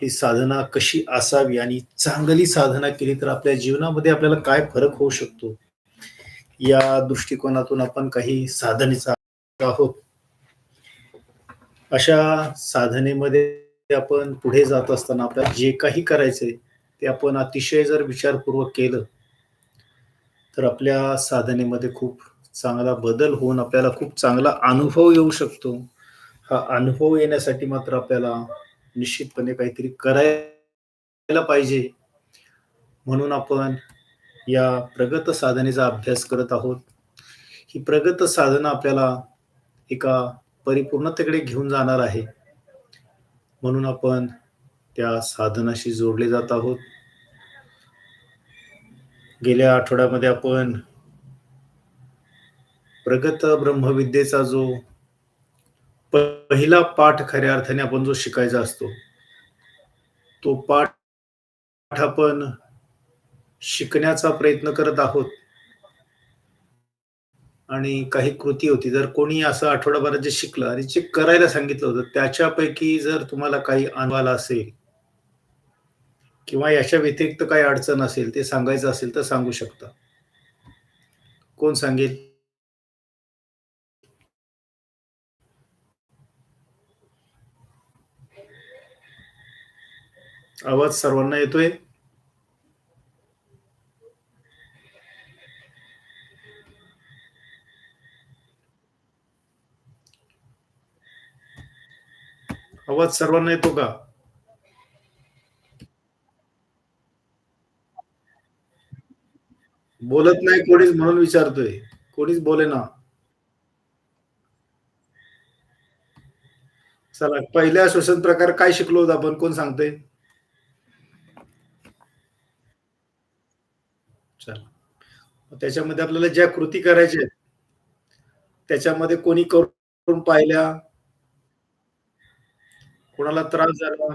आपली साधना कशी असावी आणि चांगली साधना केली तर आपल्या जीवनामध्ये आपल्याला काय फरक होऊ शकतो? या दृष्टिकोनातून आपण काही साधनेचा आहोत. अशा साधनेमध्ये आपण पुढे जात असताना आपल्याला जे काही करायचंय ते आपण अतिशय जर विचारपूर्वक केलं तर आपल्या साधनेमध्ये खूप चांगला बदल होऊन आपल्याला खूप चांगला अनुभव येऊ शकतो. हा अनुभव येण्यासाठी मात्र आपल्याला निश्चितपणे काहीतरी करायला पाहिजे. म्हणून आपण या प्रगत साधनेचा अभ्यास करत आहोत. ही प्रगत साधना आपल्याला एका परिपूर्णतेकडे घेऊन जाणार आहे. म्हणून आपण त्या साधनाशी जोडले जात आहोत. गेल्या आठवड्यामध्ये आपण प्रगत ब्रह्मविद्येचा जो पहिला पाठ खऱ्या अर्थाने आपण जो शिकायचा असतो तो पाठ आपण शिकण्याचा प्रयत्न करत आहोत. आणि काही कृती होती जर कोणी असं आठवडाभरात जे शिकलं आणि जे करायला सांगितलं होतं त्याच्यापैकी जर तुम्हाला काही अनुभव असेल किंवा याच्या व्यतिरिक्त काही अडचण असेल ते सांगायचं असेल तर सांगू शकता. कोण सांगेल? आवाज सर्वांना येतोय? आवाज सर्वांना येतो का? बोलत नाही कोणीच म्हणून विचारतोय. कोणीच बोले ना. चला पहिल्या श्वसन प्रकार काय शिकलो होत आपण? कोण सांगते चला. त्याच्यामध्ये आपल्याला ज्या कृती करायच्या त्याच्यामध्ये कोणी करून पाहिल्या? कोणाला त्रास झाला?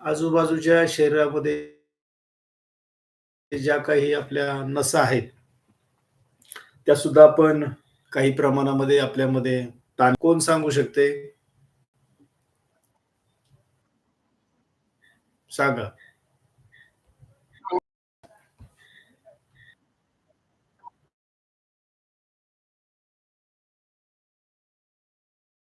आजूबाजूच्या शरीरामध्ये ज्या काही आपल्या नसा आहेत त्या सुद्धा आपण काही प्रमाणामध्ये आपल्यामध्ये ताण. कोण सांगू शकते? सांगा.